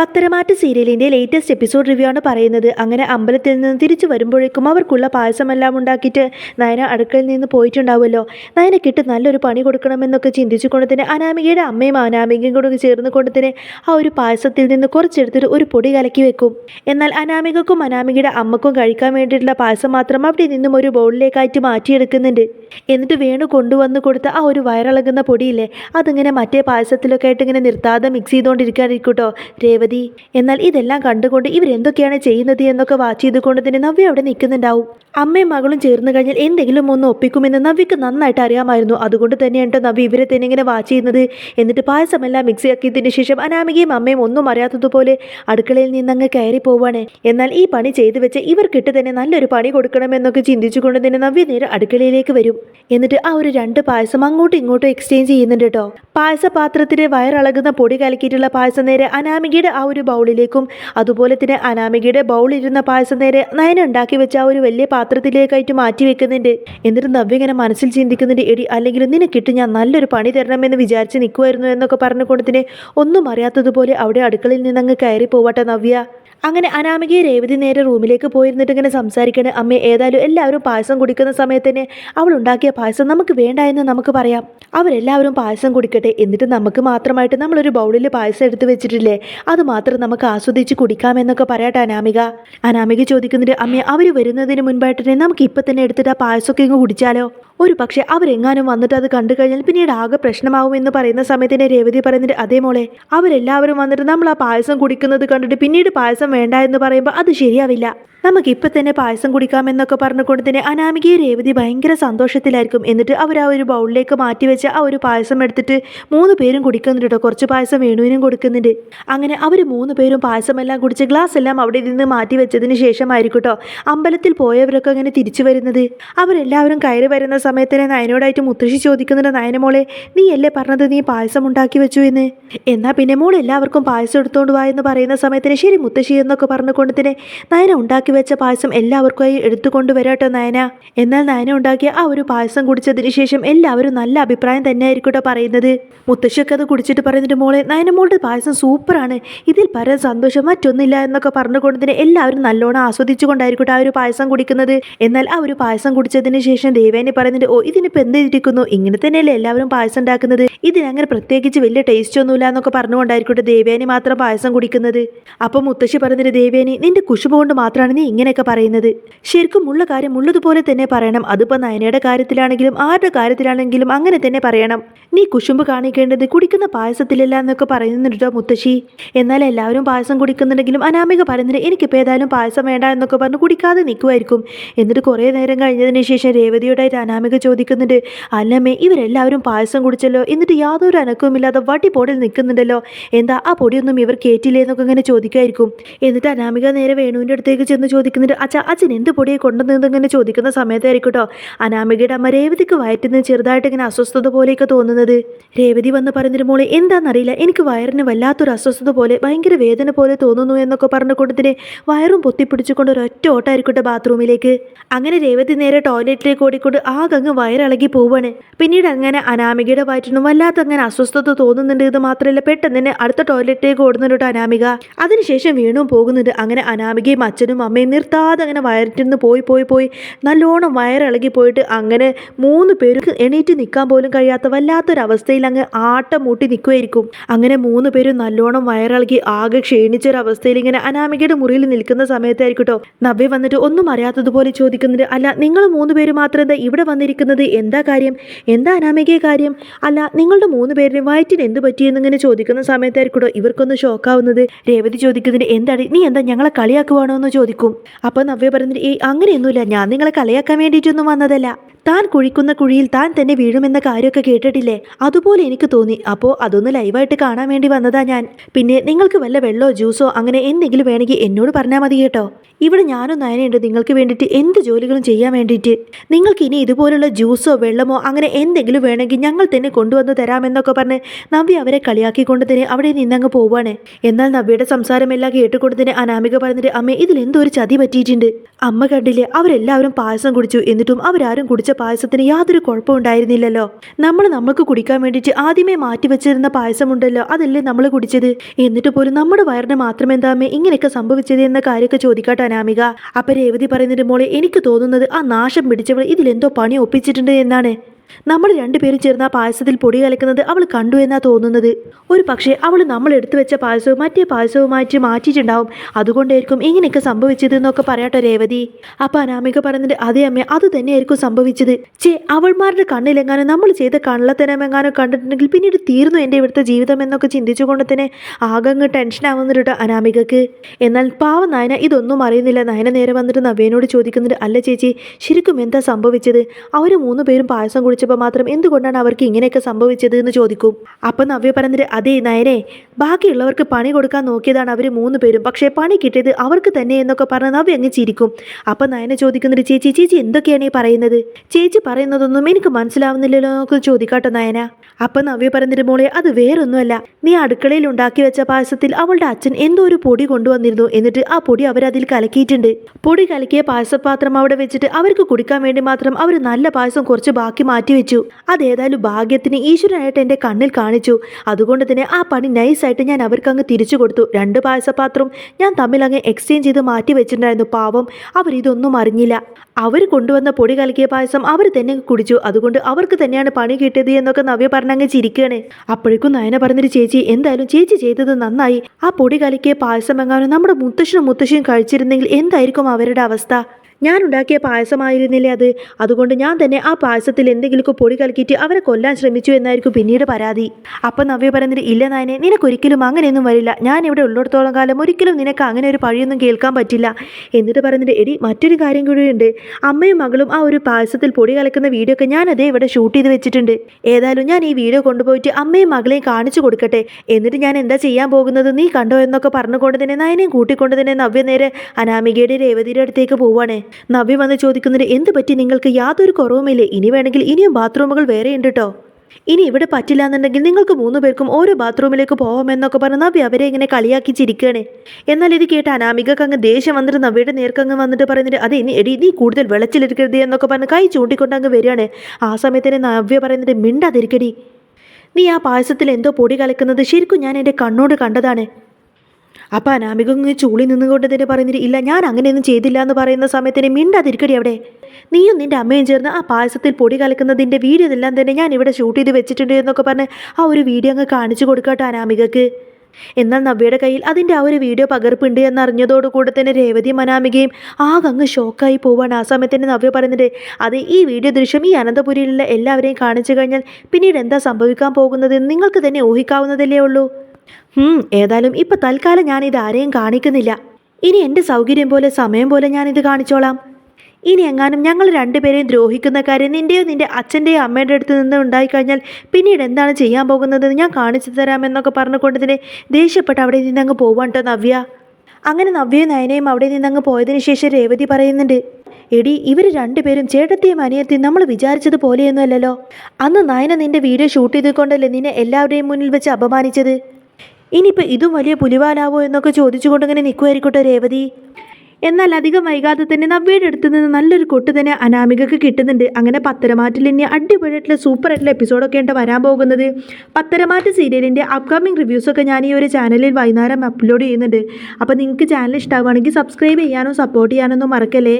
പത്തരമാറ്റ് സീരിയലിന്റെ latest episode review ആണ് പറയുന്നത്. അങ്ങനെ അമ്പലത്തിൽ നിന്ന് തിരിച്ചു വരുമ്പോഴേക്കും അവർക്കുള്ള പായസമെല്ലാം ഉണ്ടാക്കിയിട്ട് നയന അടുക്കളയിൽ നിന്ന് പോയിട്ടുണ്ടാവുമല്ലോ. നയനക്കിട്ട് നല്ലൊരു പണി കൊടുക്കണമെന്നൊക്കെ ചിന്തിച്ചുകൊണ്ട് തന്നെ അനാമികയുടെ അമ്മയും അനാമികയും കൂടെ ചേർന്ന് കൊണ്ട് തന്നെ ആ ഒരു പായസത്തിൽ നിന്ന് കുറച്ചെടുത്തിട്ട് ഒരു പൊടി കലക്കി വെക്കും. എന്നാൽ അനാമികക്കും അനാമികയുടെ അമ്മക്കും കഴിക്കാൻ വേണ്ടിയിട്ടുള്ള പായസം മാത്രം അവിടെ നിന്നും ഒരു ബൗളിലേക്കായിട്ട് മാറ്റിയെടുക്കുന്നുണ്ട്. എന്നിട്ട് വേണു കൊണ്ടുവന്ന് കൊടുത്ത ആ ഒരു വയറിളകുന്ന പൊടിയില്ലേ അതിങ്ങനെ മറ്റേ പായസത്തിലൊക്കെ ആയിട്ട് ഇങ്ങനെ നിർത്താതെ മിക്സ് ചെയ്തുകൊണ്ടിരിക്കാതിരിക്കൂട്ടോ രേവതി എന്നാൽ ഇതെല്ലാം കണ്ടുകൊണ്ട് ഇവരെന്തൊക്കെയാണ് ചെയ്യുന്നത് എന്നൊക്കെ വാച്ച് ചെയ്തുകൊണ്ട് തന്നെ നവ്യ അവിടെ നിൽക്കുന്നുണ്ടാവും. അമ്മയും മകളും ചേർന്ന് കഴിഞ്ഞാൽ എന്തെങ്കിലും ഒന്ന് ഒപ്പിക്കുമെന്ന് നവ്യക്ക് നന്നായിട്ട് അറിയാമായിരുന്നു. അതുകൊണ്ട് തന്നെയാണ് നവ്യ ഇവരെ തന്നെ ഇങ്ങനെ വാച്ച് ചെയ്യുന്നത്? എന്നിട്ട് പായസമെല്ലാം മിക്സ് ആക്കിയതിന് ശേഷം അനാമികയും അമ്മയും ഒന്നും അറിയാത്തതുപോലെ അടുക്കളയിൽ നിന്നങ്ങ് കയറി പോവാണ്. എന്നാൽ ഈ പണി ചെയ്തു വെച്ച് ഇവർക്കിട്ട് തന്നെ നല്ലൊരു പണി കൊടുക്കണമെന്നൊക്കെ ചിന്തിച്ചുകൊണ്ട് തന്നെ നവ്യ നേരെ അടുക്കളയിലേക്ക് വരും. എന്നിട്ട് ആ ഒരു രണ്ട് പായസം അങ്ങോട്ടും ഇങ്ങോട്ടും എക്സ്ചേഞ്ച് ചെയ്യുന്നുണ്ട് കേട്ടോ. പായസപാത്രത്തിലെ വയറിളകുന്ന പൊടി കലക്കിയിട്ടുള്ള പായസം നേരെ അനാമികയുടെ ആ ഒരു ബൗളിലേക്കും അതുപോലെ തന്നെ അനാമികയുടെ ബൗളിരുന്ന പായസം നേരെ നയന ഉണ്ടാക്കി വെച്ച ആ ഒരു വലിയ പാത്രത്തിലേക്കായിട്ട് മാറ്റി വെക്കുന്നുണ്ട്. എന്നിട്ട് നവ്യ ഇങ്ങനെ മനസ്സിൽ ചിന്തിക്കുന്നുണ്ട് എടി അല്ലെങ്കിൽ നിനക്കിട്ട് ഞാൻ നല്ലൊരു പണി തരണമെന്ന് വിചാരിച്ച് നിൽക്കുമായിരുന്നു എന്നൊക്കെ പറഞ്ഞുകൊണ്ട് തന്നെ ഒന്നും അറിയാത്തതുപോലെ അവിടെ അടുക്കളയിൽ നിന്നങ്ങ് കയറി പോവട്ടെ നവ്യ. അങ്ങനെ അനാമികയെ രേവതി നേരെ റൂമിലേക്ക് പോയിരുന്നിട്ട് ഇങ്ങനെ സംസാരിക്കണേ അമ്മ ഏതായാലും എല്ലാവരും പായസം കുടിക്കുന്ന സമയത്ത് തന്നെ അവൾ ഉണ്ടാക്കിയ പായസം നമുക്ക് വേണ്ട എന്ന് നമുക്ക് പറയാം. അവരെല്ലാവരും പായസം കുടിക്കട്ടെ. എന്നിട്ട് നമുക്ക് മാത്രമായിട്ട് നമ്മളൊരു ബൗളിൽ പായസം എടുത്തു വെച്ചിട്ടില്ലേ? അത് മാത്രം നമുക്ക് ആസ്വദിച്ച് കുടിക്കാമെന്നൊക്കെ പറയട്ടെ അനാമിക. അനാമിക ചോദിക്കുന്നുണ്ട് അമ്മ അവർ വരുന്നതിന് മുൻപായിട്ട് തന്നെ നമുക്ക് ഇപ്പം തന്നെ എടുത്തിട്ട് ആ പായസമൊക്കെ ഇങ്ങ് കുടിച്ചാലോ? ഒരു പക്ഷേ അവരെങ്ങാനും വന്നിട്ട് അത് കണ്ടു കഴിഞ്ഞാൽ പിന്നീട് ആകെ പ്രശ്നമാവും എന്ന് പറയുന്ന സമയത്ത് തന്നെ രേവതി പറയുന്നുണ്ട് അതേ മോളെ അവരെല്ലാവരും വന്നിട്ട് നമ്മൾ ആ പായസം കുടിക്കുന്നത് കണ്ടിട്ട് പിന്നീട് പായസം വേണ്ട എന്ന് പറയുമ്പോൾ അത് ശരിയാവില്ല. നമുക്ക് ഇപ്പം തന്നെ പായസം കുടിക്കാമെന്നൊക്കെ പറഞ്ഞുകൊണ്ട് തന്നെ അനാമികയെ രേവതി ഭയങ്കര സന്തോഷത്തിലായിരിക്കും. എന്നിട്ട് അവർ ആ ഒരു ബൗളിലേക്ക് മാറ്റി വെച്ച ആ ഒരു പായസം എടുത്തിട്ട് മൂന്ന് പേരും കുടിക്കുന്നുണ്ട് കേട്ടോ കുറച്ച് പായസം വേണുവിനും കൊടുക്കുന്നുണ്ട്. അങ്ങനെ അവർ മൂന്ന് പേരും പായസമെല്ലാം കുടിച്ച് ഗ്ലാസ് എല്ലാം അവിടെ നിന്ന് മാറ്റി വെച്ചതിന് ശേഷമായിരിക്കും കേട്ടോ അമ്പലത്തിൽ പോയവരൊക്കെ അങ്ങനെ തിരിച്ചു വരുന്നത്. അവരെല്ലാവരും കയറി വരുന്ന സമയത്ത് തന്നെ നയനോടായിട്ട് മുത്തശ്ശി ചോദിക്കുന്നുണ്ട് നയനമോളെ നീ അല്ലേ പറഞ്ഞത് നീ പായസം ഉണ്ടാക്കി വെച്ചു എന്ന്? എന്നാൽ പിന്നെ മോൾ എല്ലാവർക്കും പായസം എടുത്തോണ്ട് വാ എന്ന് പറയുന്ന സമയത്തിന് ശരി മുത്തശ്ശി എന്നൊക്കെ പറഞ്ഞുകൊണ്ട് തന്നെ നയന ഉണ്ടാക്കി വെച്ച പായസം എല്ലാവർക്കുമായി എടുത്തുകൊണ്ട് വരാട്ടോ നയന. എന്നാൽ നയന ഉണ്ടാക്കിയ ആ ഒരു പായസം കുടിച്ചതിന് ശേഷം എല്ലാവരും നല്ല അഭിപ്രായം തന്നെ ആയിരിക്കട്ടോ പറയുന്നത്. മുത്തശ്ശിയൊക്കെ അത് കുടിച്ചിട്ട് പറയുന്നുണ്ട് മോളെ നയന മോളുടെ പായസം സൂപ്പറാണ്. ഇതിൽ പരം സന്തോഷം മറ്റൊന്നില്ല എന്നൊക്കെ പറഞ്ഞുകൊണ്ട് തന്നെ എല്ലാവരും നല്ലോണം ആസ്വദിച്ചുകൊണ്ടായിരിക്കട്ടെ ആ ഒരു പായസം കുടിക്കുന്നത്. എന്നാൽ ആ ഒരു പായസം കുടിച്ചതിന് ശേഷം ദേവേനെ പറയുന്നുണ്ട് ഓ ഇതിനിപ്പോൾ എന്തിരിക്കുന്നു ഇങ്ങനെ തന്നെയല്ലേ എല്ലാവരും പായസം ഉണ്ടാക്കുന്നത്? ഇതിനങ്ങനെ പ്രത്യേകിച്ച് വലിയ ടേസ്റ്റ് ഒന്നുമില്ല എന്നൊക്കെ പറഞ്ഞുകൊണ്ടായിരിക്കട്ടെ ദേവേനി മാത്രം പായസം കുടിക്കുന്നത്. അപ്പം മുത്തശ്ശി പറഞ്ഞിട്ട് ദേവേനി നിന്റെ കുശുമ്പ് കൊണ്ട് മാത്രമാണ് നീ ഇങ്ങനെയൊക്കെ പറയുന്നത്. ശരിക്കും ഉള്ള കാര്യം ഉള്ളതുപോലെ തന്നെ പറയണം. അതിപ്പോൾ നയനയുടെ കാര്യത്തിലാണെങ്കിലും ആരുടെ കാര്യത്തിലാണെങ്കിലും അങ്ങനെ തന്നെ പറയണം. നീ കുശുമ്പ് കാണിക്കേണ്ടത് കുടിക്കുന്ന പായസത്തിലല്ല എന്നൊക്കെ പറയുന്നുണ്ടോ മുത്തശ്ശി? എന്നാൽ എല്ലാവരും പായസം കുടിക്കുന്നുണ്ടെങ്കിലും അനാമിക പറയുന്നത് എനിക്കിപ്പോൾ ഏതായാലും പായസം വേണ്ട എന്നൊക്കെ പറഞ്ഞ് കുടിക്കാതെ നിൽക്കുമായിരിക്കും എന്നിട്ട് കുറേ നേരം കഴിഞ്ഞതിന് ശേഷം രേവതിയോടായിട്ട് അനാമിക ചോദിക്കുന്നുണ്ട് അല്ലമ്മേ ഇവരെല്ലാവരും പായസം കുടിച്ചല്ലോ? എന്നിട്ട് യാതൊരു അനക്കവുമില്ലാതെ വട്ടി പോടിൽ നിൽക്കുന്നുണ്ടല്ലോ? എന്താ ആ പൊടിയൊന്നും ഇവർ കേറ്റില്ലേ? എന്നൊക്കെ ഇങ്ങനെ ചോദിക്കുമായിരിക്കും എന്നിട്ട് അനാമിക നേരെ വേണുവിന്റെ അടുത്തേക്ക് ചെന്ന് ചോദിക്കുന്നുണ്ട് അച്ഛാ അച്ഛൻ എന്ത് പൊടിയെ കൊണ്ടുവന്നത് ഇങ്ങനെ ചോദിക്കുന്ന സമയത്തായിരിക്കും കേട്ടോ അനാമികയുടെ അമ്മ രേവതിക്ക് വയറ്റിൽ വയറ്റുന്ന ചെറുതായിട്ട് ഇങ്ങനെ അസ്വസ്ഥത പോലെയൊക്കെ തോന്നുന്നത്. രേവതി വന്ന് പറഞ്ഞിരുന്ന മോളെ എന്താണെന്നറിയില്ല എനിക്ക് വയറിന് വല്ലാത്തൊരു അസ്വസ്ഥത പോലെ ഭയങ്കര വേദന പോലെ തോന്നുന്നു എന്നൊക്കെ പറഞ്ഞ കൂട്ടത്തിന് വയറും പൊത്തിപ്പിടിച്ചുകൊണ്ട് ഒരൊറ്റ ഓട്ടായിരിക്കട്ടെ ബാത്റൂമിലേക്ക്. അങ്ങനെ രേവതി നേരെ ടോയ്ലറ്റിലേക്ക് ഓടിക്കൊണ്ട് ആകങ്ങ് വയറിളകി പോവാണ്. പിന്നീട് അങ്ങനെ അനാമികയുടെ വയറ്റിനും വല്ലാത്ത അങ്ങനെ അസ്വസ്ഥത തോന്നുന്നുണ്ട് ഇത് മാത്രമല്ല പെട്ടെന്ന് തന്നെ അടുത്ത ടോയ്ലറ്റിലേക്ക് ഓടുന്നുണ്ട് അനാമിക. അതിനുശേഷം വീണ്ടും പോകുന്നുണ്ട് അങ്ങനെ അനാമികയും അച്ഛനും അമ്മയും നിർത്താതെ അങ്ങനെ വയറ്റിന്ന് പോയി പോയി പോയി നല്ലോണം വയറിളകി പോയിട്ട് അങ്ങനെ മൂന്ന് പേർക്ക് എണീറ്റ് നിൽക്കാൻ പോലും കഴിയാത്ത വല്ലാത്തൊരവസ്ഥയിൽ അങ്ങ് ആട്ടം മൂട്ടി നിൽക്കുമായിരിക്കും അങ്ങനെ മൂന്ന് പേരും നല്ലോണം വയറിളകി ആകെ ക്ഷീണിച്ചൊരവസ്ഥയിൽ ഇങ്ങനെ അനാമികയുടെ മുറിയിൽ നിൽക്കുന്ന സമയത്തായിരിക്കും നവ്യ വന്നിട്ട് ഒന്നും അറിയാത്തതുപോലെ ചോദിക്കുന്നുണ്ട്. അല്ല നിങ്ങൾ മൂന്ന് പേര് മാത്രം എന്താ ഇവിടെ വന്നിരിക്കുന്നത്? എന്താ കാര്യം? എന്താ അനാമികയെ കാര്യം? അല്ല നിങ്ങളുടെ മൂന്ന് പേരുടെയും വയറ്റിന് എന്ത് പറ്റിയെന്നിങ്ങനെ ചോദിക്കുന്ന സമയത്തായിരിക്കും ഇവർക്കൊന്ന് ഷോക്കാവുന്നത് രേവതി ചോദിക്കുന്നുണ്ട് എന്താണ്? നീ എന്താ ഞങ്ങളെ കളിയാക്കുവാണോ എന്ന് ചോദിക്കും. അപ്പോൾ നവ്യ പറയുന്നത് ഏയ് അങ്ങനെയൊന്നുമില്ല. ഞാൻ നിങ്ങളെ കളിയാക്കാൻ വേണ്ടിയിട്ടൊന്നും വന്നതല്ല. താൻ കുഴിക്കുന്ന കുഴിയിൽ താൻ തന്നെ വീഴുമെന്ന കാര്യമൊക്കെ കേട്ടിട്ടില്ലേ? അതുപോലെ എനിക്ക് തോന്നി. അപ്പോൾ അതൊന്ന് ലൈവായിട്ട് കാണാൻ വേണ്ടി വന്നതാ ഞാൻ. പിന്നെ നിങ്ങൾക്ക് വല്ല വെള്ളമോ ജ്യൂസോ അങ്ങനെ എന്തെങ്കിലും വേണമെങ്കിൽ എന്നോട് പറഞ്ഞാൽ മതി കേട്ടോ. ഇവിടെ ഞാനും നയനയുണ്ട്. നിങ്ങൾക്ക് വേണ്ടിയിട്ട് എന്ത് ജോലികളും ചെയ്യാൻ വേണ്ടിയിട്ട്. നിങ്ങൾക്ക് ഇനി ഇതുപോലുള്ള ജ്യൂസോ വെള്ളമോ അങ്ങനെ എന്തെങ്കിലും വേണമെങ്കിൽ ഞങ്ങൾ തന്നെ കൊണ്ടുവന്ന് തരാമെന്നൊക്കെ പറഞ്ഞ് നവ്യ അവരെ കളിയാക്കിക്കൊണ്ട് തന്നെ അവിടെ നിന്നങ്ങ് പോവാണ്. എന്നാൽ നവ്യയുടെ സംസാരമെല്ലാം കേട്ടുകൊണ്ട് തന്നെ അനാമിക പറഞ്ഞിട്ട് അമ്മ ഇതിൽ എന്തോ ഒരു ചതി പറ്റിയിട്ടുണ്ട്. അമ്മ കണ്ടില്ലേ അവരെല്ലാവരും പായസം കുടിച്ചു. എന്നിട്ടും അവരാരും കുടിച്ച വെച്ച പായസത്തിന് യാതൊരു കുഴപ്പമുണ്ടായിരുന്നില്ലല്ലോ നമ്മൾ നമ്മൾക്ക് കുടിക്കാൻ വേണ്ടിയിട്ട് ആദ്യമേ മാറ്റി വെച്ചിരുന്ന പായസമുണ്ടല്ലോ അതല്ലേ നമ്മൾ കുടിച്ചത്. എന്നിട്ട് പോലും നമ്മുടെ വയറിന് മാത്രം എന്താമേ ഇങ്ങനെയൊക്കെ സംഭവിച്ചത് എന്ന കാര്യമൊക്കെ ചോദിക്കാട്ടെ അനാമിക അപ്പൊ രേവതി പറയുന്നതിന്റെ മോളെ എനിക്ക് തോന്നുന്നത് ആ നാശം പിടിച്ചവൾ ഇതിലെന്തോ പണി ഒപ്പിച്ചിട്ടുണ്ട് എന്നാണ്. നമ്മൾ രണ്ടുപേരും ചേർന്ന് ആ പായസത്തിൽ പൊടി കലക്കുന്നത് അവൾ കണ്ടു എന്നാ തോന്നുന്നത്. ഒരു പക്ഷേ അവൾ നമ്മൾ എടുത്തു വെച്ച പായസവും മറ്റേ പായസവുമായിട്ട് മാറ്റിയിട്ടുണ്ടാവും. അതുകൊണ്ടായിരിക്കും ഇങ്ങനെയൊക്കെ സംഭവിച്ചത് എന്നൊക്കെ പറയാട്ടോ രേവതി. അപ്പൊ അനാമിക പറയുന്നത് അതേ അമ്മ അത് തന്നെയായിരിക്കും സംഭവിച്ചത്. ചേ അവൾമാരുടെ കണ്ണിലെങ്ങാനും നമ്മൾ ചെയ്ത കള്ളത്തനമെങ്ങാനും കണ്ടിട്ടുണ്ടെങ്കിൽ പിന്നീട് തീർന്നു എന്റെ ഇവിടുത്തെ ജീവിതം എന്നൊക്കെ ചിന്തിച്ചുകൊണ്ട് തന്നെ ആകങ്ങ് ടെൻഷൻ ആവുന്നുണ്ട് അനാമികക്ക്. എന്നാൽ പാവ നയന ഇതൊന്നും അറിയുന്നില്ല. നയന നേരെ വന്നിട്ട് നവ്യനോട് ചോദിക്കുന്നുണ്ട് അല്ല ചേച്ചി ശരിക്കും എന്താ സംഭവിച്ചത്? അവർ മൂന്ന് പേരും പായസം കുടിച്ചപ്പോൾ മാത്രം എന്തുകൊണ്ടാണ് അവർക്ക് ഇങ്ങനെയൊക്കെ സംഭവിച്ചത് എന്ന് ചോദിക്കും. അപ്പം നവ്യ പറഞ്ഞിട്ട് അതേ നയനെ ബാക്കിയുള്ളവർക്ക് പണി കൊടുക്കാൻ നോക്കിയതാണ് അവർ മൂന്ന് പേരും. പക്ഷേ പണി കിട്ടിയത് അവർക്ക് തന്നെ എന്നൊക്കെ പറഞ്ഞ് നവ്യ അങ്ങ് ചിരിക്കും. അപ്പം നയനെ ചോദിക്കുന്നൊരു ചേച്ചി ചേച്ചി എന്തൊക്കെയാണ് ഈ പറയുന്നത്? ചേച്ചി പറയുന്നതൊന്നും എനിക്ക് മനസ്സിലാവുന്നില്ലല്ലോ എന്നൊക്കെ ചോദിക്കാട്ടോ നയന. അപ്പം നവ്യ പറഞ്ഞിരുന്ന മോളെ അത് വേറൊന്നുമല്ല. നീ അടുക്കളയിൽ ഉണ്ടാക്കി വെച്ച പായസത്തിൽ അവളുടെ അച്ഛൻ എന്തോ ഒരു പൊടി കൊണ്ടുവന്നിരുന്നു. എന്നിട്ട് ആ പൊടി അവരതിൽ കലക്കിയിട്ടുണ്ട്. പൊടി കലക്കിയ പായസപാത്രം അവിടെ വെച്ചിട്ട് അവർക്ക് കുടിക്കാൻ വേണ്ടി മാത്രം അവർ നല്ല പായസം കുറച്ച് ബാക്കി മാറ്റി വെച്ചു. അതേതായാലും ഭാഗ്യത്തിന് ഈശ്വരനായിട്ട് എന്റെ കണ്ണിൽ കാണിച്ചു. അതുകൊണ്ട് തന്നെ ആ പണി നൈസായിട്ട് ഞാൻ അവർക്ക് അങ്ങ് തിരിച്ചു കൊടുത്തു. രണ്ട് പായസപാത്രം ഞാൻ തമ്മിൽ അങ്ങ് എക്സ്ചേഞ്ച് ചെയ്ത് മാറ്റി വെച്ചിട്ടുണ്ടായിരുന്നു. പാവം അവർ ഇതൊന്നും അറിഞ്ഞില്ല. അവർ കൊണ്ടുവന്ന പൊടി കലക്കിയ പായസം അവർ തന്നെ കുടിച്ചു. അതുകൊണ്ട് അവർക്ക് തന്നെയാണ് പണി കിട്ടിയത് എന്നൊക്കെ നവ്യ പറഞ്ഞങ്ങ് ചിരിക്കുകയാണ് അപ്പോഴേക്കും നയന പറഞ്ഞൊരു ചേച്ചി എന്തായാലും ചേച്ചി ചെയ്തത് നന്നായി. ആ പൊടി കലക്കിയ പായസം എങ്ങാനും നമ്മുടെ മുത്തശ്ശനും മുത്തശ്ശിയും കഴിച്ചിരുന്നെങ്കിൽ എന്തായിരിക്കും അവരുടെ അവസ്ഥ? ഞാൻ ഉണ്ടാക്കിയ പായസമായിരുന്നില്ലേ അത്? അതുകൊണ്ട് ഞാൻ തന്നെ ആ പായസത്തിൽ എന്തെങ്കിലുമൊക്കെ പൊടി കലക്കിയിട്ട് അവരെ കൊല്ലാൻ ശ്രമിച്ചു എന്നായിരിക്കും പിന്നീട് പരാതി. അപ്പം നവ്യ പറയുന്നത് ഇല്ല നായനെ നിനക്കൊരിക്കലും അങ്ങനെയൊന്നും വരില്ല. ഞാൻ ഇവിടെ ഉള്ളിടത്തോളം കാലം ഒരിക്കലും നിനക്ക് അങ്ങനെ ഒരു പഴിയൊന്നും കേൾക്കാൻ പറ്റില്ല. എന്നിട്ട് പറയുന്നത് എടി മറ്റൊരു കാര്യം കൂടിയുണ്ട്. അമ്മയും മകളും ആ ഒരു പായസത്തിൽ പൊടി കലക്കുന്ന വീഡിയോ ഒക്കെ ഞാൻ അതേ ഇവിടെ ഷൂട്ട് ചെയ്ത് വെച്ചിട്ടുണ്ട്. ഏതായാലും ഞാൻ ഈ വീഡിയോ കൊണ്ടുപോയിട്ട് അമ്മയും മകളെയും കാണിച്ചു കൊടുക്കട്ടെ. എന്നിട്ട് ഞാൻ എന്താ ചെയ്യാൻ പോകുന്നത്? നീ കണ്ടോ എന്നൊക്കെ പറഞ്ഞുകൊണ്ട് തന്നെ നയനെയും കൂട്ടിക്കൊണ്ട് തന്നെ നവ്യ നേരെ അനാമികയുടെ രേവതിയുടെ അടുത്തേക്ക് പോവാണ്. നവ്യ വന്ന് ചോദിക്കുന്നതിന് എന്ത് പറ്റി? നിങ്ങൾക്ക് യാതൊരു കുറവുമില്ലേ? ഇനി വേണമെങ്കിൽ ഇനിയും ബാത്റൂമുകൾ വേറെ ഉണ്ട് കേട്ടോ ഇനി ഇവിടെ പറ്റില്ല എന്നുണ്ടെങ്കിൽ നിങ്ങൾക്ക് മൂന്ന് പേർക്കും ഓരോ ബാത്റൂമിലേക്ക് പോകാമെന്നൊക്കെ പറഞ്ഞ് നവ്യ അവരെ ഇങ്ങനെ കളിയാക്കി ചിരിക്കുകയാണ് എന്നാൽ ഇത് കേട്ട് അനാമികക്ക് അങ്ങ് ദേഷ്യം വന്നിട്ട് നവ്യയുടെ നേർക്കങ്ങ് വന്നിട്ട് പറയുന്നത് അതെ ഇനി എടി നീ കൂടുതൽ വെളച്ചിലിരിക്കരുത് എന്നൊക്കെ പറഞ്ഞ് കൈ ചൂണ്ടിക്കൊണ്ട് അങ്ങ് വരികയാണ്. ആ സമയത്തിന് നവ്യ പറയുന്നത് മിണ്ടാതിരിക്കടി. നീ ആ പായസത്തിൽ എന്തോ പൊടി കലക്കുന്നത് ശരിക്കും ഞാൻ എന്റെ കണ്ണോട് കണ്ടതാണ്. അപ്പം അനാമിക ചൂളി നിന്നുകൊണ്ട് തന്നെ പറയുന്നില്ല ഇല്ല ഞാൻ അങ്ങനെയൊന്നും ചെയ്തില്ല എന്ന് പറയുന്ന സമയത്തിന് മിണ്ടാതിരിക്കടി അവിടെ. നീയും നിന്റെ അമ്മയും ചേർന്ന് ആ പായസത്തിൽ പൊടി കലക്കുന്നതിന്റെ വീഡിയോ ഇതെല്ലാം തന്നെ ഞാൻ ഇവിടെ ഷൂട്ട് ചെയ്ത് വെച്ചിട്ടുണ്ട് എന്നൊക്കെ പറഞ്ഞ് ആ ഒരു വീഡിയോ അങ്ങ് കാണിച്ചു കൊടുക്കട്ടെ അനാമികക്ക്. എന്നാൽ നവ്യയുടെ കയ്യിൽ അതിന്റെ ആ ഒരു വീഡിയോ പകർപ്പുണ്ട് എന്നറിഞ്ഞതോടുകൂടെ തന്നെ രേവതിയും അനാമികയും ആകെ അങ്ങ് ഷോക്കായി പോവാണ്. ആ സമയത്ത് നവ്യ പറയുന്നത് അത് ഈ വീഡിയോ ദൃശ്യം ഈ അനന്തപുരിയിലുള്ള എല്ലാവരെയും കാണിച്ചു കഴിഞ്ഞാൽ പിന്നീട് എന്താ സംഭവിക്കാൻ പോകുന്നത്? നിങ്ങൾക്ക് തന്നെ ഊഹിക്കാവുന്നതല്ലേ ഉള്ളൂ. ഏതായാലും ഇപ്പൊ തൽക്കാലം ഞാൻ ഇത് ആരെയും കാണിക്കുന്നില്ല. ഇനി എന്റെ സൗകര്യം പോലെ സമയം പോലെ ഞാൻ ഇത് കാണിച്ചോളാം. ഇനി എങ്ങാനും ഞങ്ങൾ രണ്ടുപേരെയും ദ്രോഹിക്കുന്ന കാര്യം നിന്റെയോ നിന്റെ അച്ഛന്റെയോ അമ്മയുടെ അടുത്ത് നിന്ന് ഉണ്ടായിക്കഴിഞ്ഞാൽ പിന്നീട് എന്താണ് ചെയ്യാൻ പോകുന്നത് ഞാൻ കാണിച്ചു തരാമെന്നൊക്കെ പറഞ്ഞുകൊണ്ട് തന്നെ ദേഷ്യപ്പെട്ട് അവിടെ നിന്നങ്ങ് പോവാൻ കേട്ടോ നവ്യ. അങ്ങനെ നവ്യയും നയനയും അവിടെ നിന്നങ്ങ് പോയതിന് ശേഷം രേവതി പറയുന്നുണ്ട് എടി ഇവർ രണ്ടുപേരും ചേട്ടത്തെയും അനിയത്തെയും നമ്മൾ വിചാരിച്ചത് പോലെയൊന്നുമല്ലല്ലോ അന്ന് നയന നിന്റെ വീഡിയോ ഷൂട്ട് ചെയ്തുകൊണ്ടല്ലേ നിന്നെ എല്ലാവരുടെയും മുന്നിൽ വെച്ച് അപമാനിച്ചത്? ഇനിയിപ്പോൾ ഇതും വലിയ പുലിവാലാവോ എന്നൊക്കെ ചോദിച്ചുകൊണ്ട് ഇങ്ങനെ നിൽക്കുമായിരിക്കട്ടെ രേവതി. എന്നാൽ അധികം വൈകാതെ തന്നെ നവ്യയുടെ അടുത്ത് നിന്ന് നല്ലൊരു കൊട്ട് തന്നെ അനാമികക്ക് കിട്ടുന്നുണ്ട്. അങ്ങനെ പത്തരമാറ്റിൽ ഇനി അടിപൊളിയായിട്ടുള്ള സൂപ്പർ ആയിട്ടുള്ള എപ്പിസോഡൊക്കെ ഉണ്ട് വരാൻ പോകുന്നത്. പത്തരമാറ്റ് സീരിയലിന്റെ അപ്കമിങ് റിവ്യൂസൊക്കെ ഞാൻ ഈ ഒരു ചാനലിൽ വൈകുന്നേരം അപ്ലോഡ് ചെയ്യുന്നുണ്ട്. അപ്പോൾ നിങ്ങൾക്ക് ചാനൽ ഇഷ്ടമാവുകയാണെങ്കിൽ സബ്സ്ക്രൈബ് ചെയ്യാനോ സപ്പോർട്ട് ചെയ്യാനൊന്നും മറക്കല്ലേ?